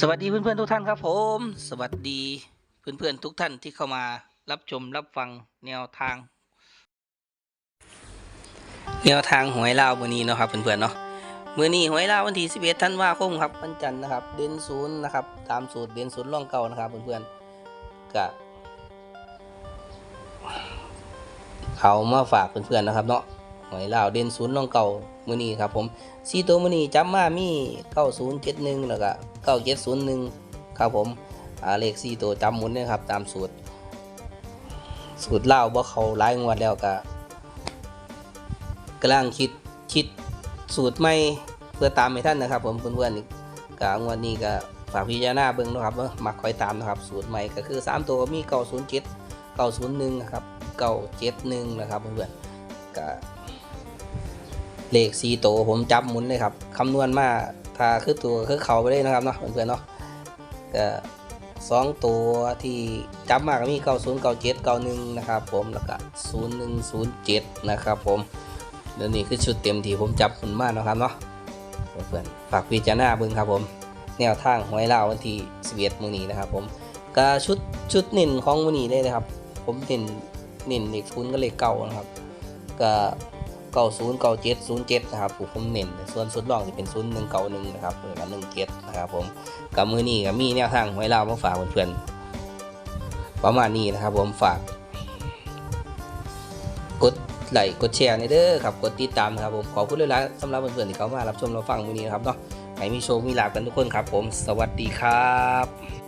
สวัสดีเพื่อนๆทุกท่านครับผม สวัสดีเพื่อนๆทุกท่านที่เข้ามารับชมรับฟังแนวทาง แนวทางหวยลาววันนี้เนาะครับเพื่อนๆเนาะมื่อนี้หวยลาววันที่11ธันวาคมครับวันจันทร์นะครับ เด่นศูนย์นะครับตามสูตรเด่นศูนย์ร่องเก่านะครับเพื่อนๆก็เอามาฝากเพื่อนๆนะครับเนาะ หวยลาวเด่นศูนย์ร่องเก่ามือนี้ครับผมสี่ตัวมือนี้จำมามีเก้าศูนย์เจ็ดหนึ่งแล้วก็เก้าเจ็ดศูนย์หนึ่งครับผมเลขสี่ตัวจำหมุนเนยครับตามสูตร สูตรเล่าว่าเขาหลายงวดแล้วก็กำลังคิดคิดสูตรใหม่เพื่อตามให้ท่านนะครับ ผมเพื่อนๆนี่ก็งวดนี้ก็ฝากพิจารณาเบิ่งนะครับเนามักคอยตามนะครับ สูตรใหม่ก็คือสามตัวก็มีเก้าศูนย์เจ็ดเก้าศูนย์หนึ่งนะครับเก้าเจ็ดหนึ่งนะครับเพื่อนๆก็ เลขสีโตวผมจับหมุนเลยครับคำนวณมาถ้าคือตัวคือเขาไปเลยนะครับเนาะเพื่อนๆเนาะก็สองตัวที่จับมากมีเก้าศูนย์เก้าเจ็ดเก้าหนึ่งนะครับผมแล้วก็ศูนย์หนึ่งศูนย์เจ็ดนะครับผมเดี๋ยวนี้คือชุดเต็มที่ผมจับหมุนมากนะครับเนาะเพื่อนๆฝากพิจารณาเบิ่งครับผมแนวทางหวยเล่าวันที่11มื้อนี้นะครับผมก็ชุดชุดเน้นของมื้อนี้เลยนะครับ ผมเน้นเน้นเลขศูนย์กับเลขเก้านะครับก็ เก้าศูนย์เก้าเจ็ดศูนย์เจ็ดนะครับผมเน้นส่วนสุดรองจะเป็นศูนย์หนึ่งเก้าหนึ่งนะครับหรือว่าหนึ่งเจ็ดนะครับผมกับมือนี้ก็มีแนวทางไว้เล่ามาฝากเพื่อนๆประมาณนี้นะครับ ผมฝาก กดไลค์กดแชร์ในเด้อครับกดติดตามครับผมขอบคุณเลยละสำหรับเพื่อนๆที่เข้ามารับชมรับฟังมือนี้นะครับเนาะให้มีโชคมีลาภกันทุกคนครับ ผมสวัสดีครับ